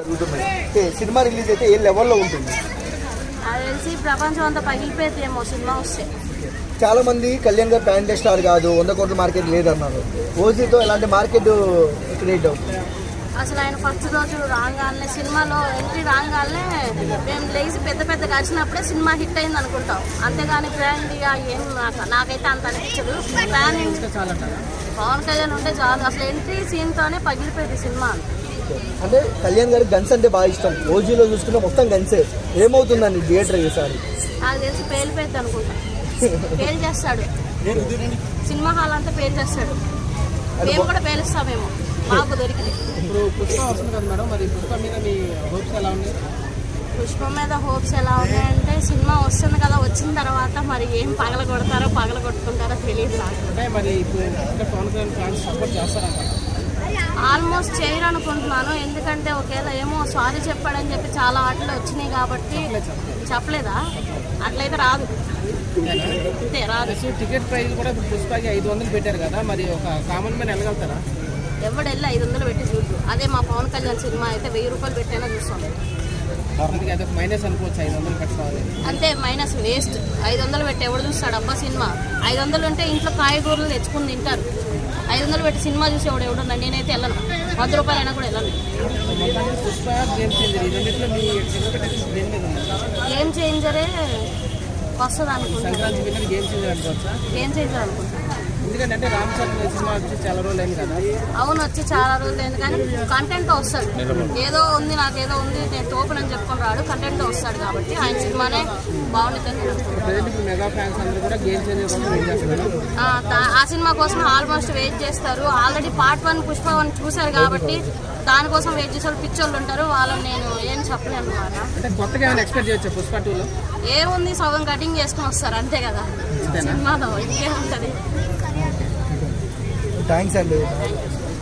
జరుగుతున్నాయి. Cinema release అయితే ఏ లెవెల్లో ఉంటుంది? అది తెలిసి ప్రపంచం అంతా సినిమా వస్తే. చాలా మంది కళ్యాణ్ గారు ప్యాన్ స్టార్ కాదు వంద కోట్ల మార్కెట్ లేదన్నారు. ఓజీతో ఎలాంటి మార్కెట్ క్రియేట్ అవుతుంది? అసలు ఆయన ఫస్ట్ రోజు రాగానే సినిమాలో ఎంట్రీ రాగానే మేము లేచి పెద్ద పెద్ద వచ్చినప్పుడే సినిమా హిట్ అయింది అనుకుంటాం. అంతేగాని బ్రాండ్గా ఏం నాకు నాకైతే అంత అనిపించదు. ప్లాన్ పవన్ కళ్యాణ్ ఉంటే చాలు. అసలు ఎంట్రీ సీన్తోనే పగిలిపోయింది సినిమా అంటే కళ్యాణ్ గారికి గన్స్ అంటే బాగా ఇష్టం. ఓజీలో చూసుకుంటే మొత్తం గన్సే. ఏమవుతుందండి థియేటర్ ఈసారి చేస్తాడు. సినిమా హాల్ అంతా పేలు చేస్తాడు. మేము కూడా పేలుస్తామేమో మాకు దొరికింది. ఇప్పుడు పుష్ప వస్తుంది కదా మేడం. మరి పుష్ప మీద మీ హోప్స్ ఎలా ఉన్నాయి? పుష్ప మీద హోప్స్ ఎలా ఉన్నాయంటే సినిమా వస్తుంది కదా వచ్చిన తర్వాత మరి ఏం పగల కొడతారో పగల కొట్టుకుంటారో తెలియదు నాకు. మరి ఇప్పుడు అంటే పవన్ కళ్యాణ్ ఫ్యాన్స్ సపోర్ట్ చేస్తారంట ఆల్మోస్ట్ చేయరు అనుకుంటున్నాను ఎందుకంటే ఒకవేళ ఏమో సారీ చెప్పాడని చెప్పి చాలా ఆటలు వచ్చినాయి కాబట్టి చెప్పలేదా? అట్లయితే రాదు. అంతే రాదు. టికెట్ ప్రైస్ కూడా పుష్పకి ఐదు వందలు పెట్టారు కదా మరి ఒక కామన్ మ్యాన్ వెళ్ళగలుగుతారా? ఎవడు వెళ్ళి ఐదు వందలు పెట్టి చూడు. అదే మా పవన్ కళ్యాణ్ సినిమా అయితే వెయ్యి రూపాయలు పెట్టైనా చూస్తాం. మైనస్ అనుకోవచ్చు ఐదు వందలు పెట్టుకోవాలి అంతే మైనస్ వేస్ట్ ఐదు వందలు పెట్టి ఎవడు చూస్తాడు? అబ్బా సినిమా. ఐదు వందలు ఉంటే ఇంట్లో కాయగూరలు తెచ్చుకుని తింటారు. ఐదు వందలు పెట్టి సినిమా చూసి ఎవడు ఎవడు నేనైతే వెళ్ళను. వంద రూపాయలు అయినా కూడా వెళ్ళను. Game changer? వస్తుంది అనుకుంటా గేమ్ చేంజర్ అనుకుంటా ఎందుకంటే అంటే రామ్ చరణ్ సినిమా వచ్చి చాలా రోజులు అయింది కదా. అవును వచ్చి చాలా రోజులు అయింది కానీ కంటెంట్ వస్తాడు. ఏదో ఉంది నాకు ఏదో ఉంది నేను తోపునని చెప్పుకొని రాడు కంటెంట్ వస్తాడు కాబట్టి ఆయన సినిమానే ఇప్పుడు మెగా ఫ్యాన్స్ అందరూ కూడా గేమ్ ఆ, సినిమా కోసం ఆల్మోస్ట్ వెయిట్ చేస్తారు. Already part one Pushpa one చూశారు కాబట్టి దానికోసం వెయిట్ చేసే వాళ్ళు పిచ్చోళ్ళు ఉంటారు. వాళ్ళని నేను ఏం చెప్పలేను అనమాట అంటే కొత్తగా ఏమైనా ఎక్స్పెక్ట్ చేయొచ్చా పుష్ప టూలో ఏముంది సగం కటింగ్ చేసుకుని వస్తారు అంతే కదా. సినిమాలో ఇంకేముంటుంది థ్యాంక్స్ అండి.